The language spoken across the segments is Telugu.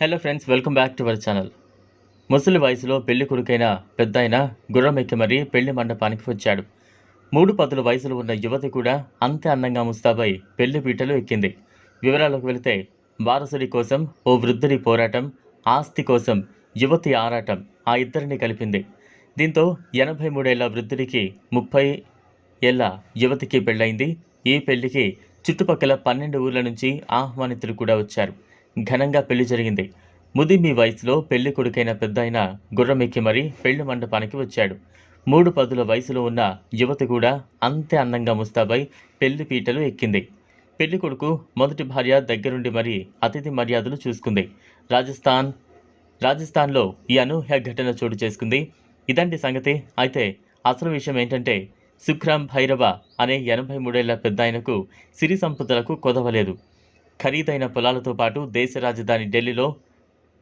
Hello friends welcome back to our channel ముసలి వయసులో పెళ్ళి కొడుకైన పెద్దాయన గుర్రం గుర్రమెక్కి మరీ పెళ్ళి మండపానికి వచ్చాడు. మూడు పదుల వయసులో ఉన్న యువతి కూడా అంతే అందంగా ముస్తాబై పెళ్ళి పీటలు ఎక్కింది. వివరాలకు వెళితే వారసుడి కోసం ఓ వృద్ధుడి పోరాటం ఆస్తి కోసం యువతి ఆరాటం ఆ ఇద్దరిని కలిపింది. దీంతో ఎనభై మూడేళ్ళ వృద్ధుడికి ముప్పై ఏళ్ళ యువతికి పెళ్ళైంది ఈ పెళ్ళికి చుట్టుపక్కల పన్నెండు ఊర్ల నుంచి ఆహ్వానితులు కూడా వచ్చారు. ఘనంగా పెళ్ళి జరిగింది. ముదిమి వయసులో పెళ్ళి కొడుకైన పెద్దాయన గుర్రమెక్కి మరీ పెళ్ళి మండపానికి వచ్చాడు. మూడు పదుల వయసులో ఉన్న యువతి కూడా అంతే అందంగా ముస్తాబై పెళ్ళి పీటలు ఎక్కింది. పెళ్ళి కొడుకు మొదటి భార్య దగ్గరుండి మరీ అతిథి మర్యాదలు చూసుకుంది. రాజస్థాన్ రాజస్థాన్లో ఈ అనూహ్య ఘటన చోటు చేసుకుంది. ఇదంటి సంగతి. అయితే అసలు విషయం ఏంటంటే సుఖ్రామ్ భైరవ అనే ఎనభై మూడేళ్ళ పెద్దాయనకు సిరి సంపదలకు కొదవలేదు. ఖరీదైన పొలాలతో పాటు దేశ రాజధాని ఢిల్లీలో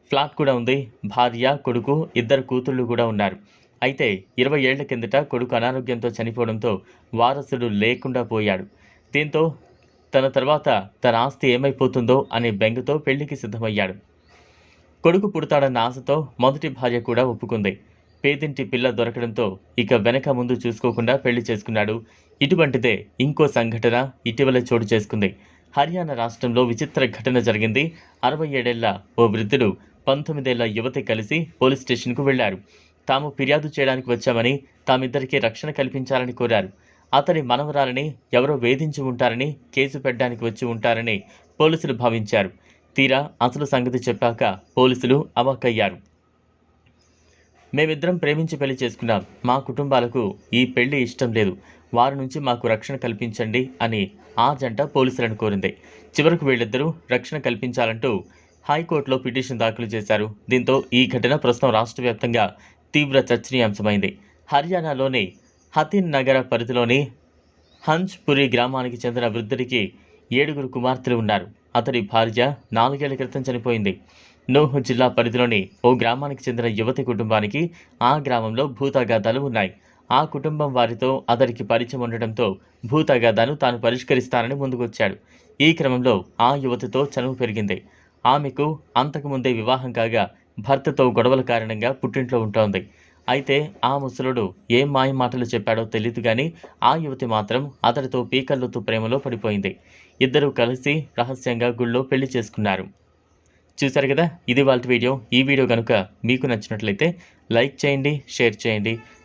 ఫ్లాట్ కూడా ఉంది. భార్య కొడుకు ఇద్దరు కూతుళ్ళు కూడా ఉన్నారు. అయితే ఇరవై ఏళ్ళ కిందట కొడుకు అనారోగ్యంతో చనిపోవడంతో వారసుడు లేకుండా పోయాడు. దీంతో తన తర్వాత తన ఆస్తి ఏమైపోతుందో అనే బెంగతో పెళ్ళికి సిద్ధమయ్యాడు. కొడుకు పుడతాడన్న ఆశతో మొదటి భార్య కూడా ఒప్పుకుంది. పేదింటి పిల్ల దొరకడంతో ఇక వెనక ముందు చూసుకోకుండా పెళ్ళి చేసుకున్నాడు. ఇటువంటిదే ఇంకో సంఘటన ఇటీవల చోటు చేసుకుంది. హర్యానా రాష్ట్రంలో విచిత్ర ఘటన జరిగింది. అరవై ఏడేళ్ళ ఓ వృద్ధుడు పంతొమ్మిదేళ్ళ యువతి కలిసి పోలీస్ స్టేషన్కు వెళ్ళారు. తాము ఫిర్యాదు చేయడానికి వచ్చామని తామిద్దరికీ రక్షణ కల్పించాలని కోరారు. అతని మనవరాలని ఎవరో వేధించి ఉంటారని కేసు పెట్టడానికి వచ్చి ఉంటారని పోలీసులు భావించారు. తీరా అసలు సంగతి చెప్పాక పోలీసులు అవాక్కయ్యారు. మేమిద్దరం ప్రేమించి పెళ్ళి చేసుకున్నాం. మా కుటుంబాలకు ఈ పెళ్ళి ఇష్టం లేదు. వారి నుంచి మాకు రక్షణ కల్పించండి అని ఆ జంట పోలీసులను కోరింది. చివరకు వీళ్ళిద్దరూ రక్షణ కల్పించాలంటూ హైకోర్టులో పిటిషన్ దాఖలు చేశారు. దీంతో ఈ ఘటన ప్రస్తుతం రాష్ట్ర వ్యాప్తంగా తీవ్ర చర్చనీయాంశమైంది. హర్యానాలోని హతిన్ నగర పరిధిలోని హంజ్పురి గ్రామానికి చెందిన వృద్ధుడికి ఏడుగురు కుమార్తెలు ఉన్నారు. అతడి భార్య నాలుగేళ్ళ క్రితం చనిపోయింది. నోహ్ జిల్లా పరిధిలోని ఓ గ్రామానికి చెందిన యువతి కుటుంబానికి ఆ గ్రామంలో భూతాఘాతాలు ఉన్నాయి. ఆ కుటుంబం వారితో అతడికి పరిచయం ఉండటంతో భూతగాదాను తాను పరిష్కరిస్తానని ముందుకొచ్చాడు. ఈ క్రమంలో ఆ యువతితో చనువు పెరిగింది. ఆమెకు అంతకుముందే వివాహం కాగా భర్తతో గొడవల కారణంగా పుట్టింట్లో ఉంటోంది. అయితే ఆ ముసలుడు ఏం మాయ మాటలు చెప్పాడో తెలియదు కానీ ఆ యువతి మాత్రం అతడితో పీకర్లతో ప్రేమలో పడిపోయింది. ఇద్దరూ కలిసి రహస్యంగా గుళ్ళో పెళ్ళి చేసుకున్నారు. చూసారు కదా? ఇది వాళ్ళ వీడియో. ఈ వీడియో కనుక మీకు నచ్చినట్లయితే లైక్ చేయండి షేర్ చేయండి.